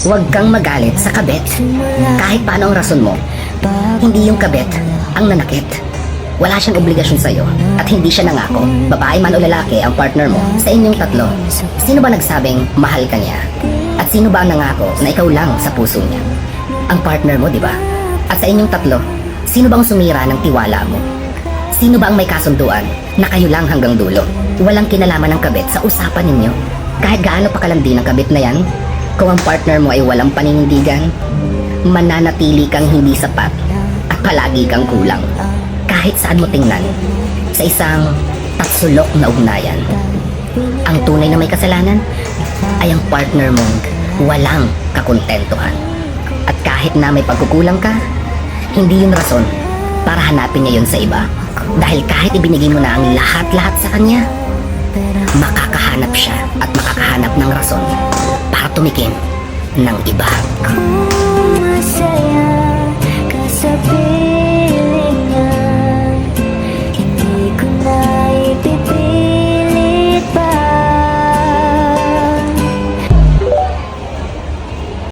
Huwag kang magalit sa kabit. Kahit paano ang rason mo, hindi yung kabit ang nanakit. Wala siyang obligasyon sa'yo at hindi siya nangako, babae man o lalaki ang partner mo sa inyong tatlo. Sino ba nagsabing mahal ka niya? At sino ba ang nangako na ikaw lang sa puso niya? Ang partner mo, di ba? At sa inyong tatlo, sino bang sumira ng tiwala mo? Sino ba ang may kasunduan na kayo lang hanggang dulo? Walang kinalaman ng kabit sa usapan ninyo. Kahit gaano pa kalandi ng kabit na yan, kung ang partner mo ay walang paninindigan, mananatili kang hindi sapat at palagi kang kulang. Kahit saan mo tingnan, sa isang tatsulok na ugnayan. Ang tunay na may kasalanan ay ang partner mong walang kakontentuhan. At kahit na may pagkukulang ka, hindi yun rason para hanapin niya yun sa iba. Dahil kahit ibinigay mo na ang lahat-lahat sa kanya, makakahanap siya at makakahanap ng rason tumikim ng iba.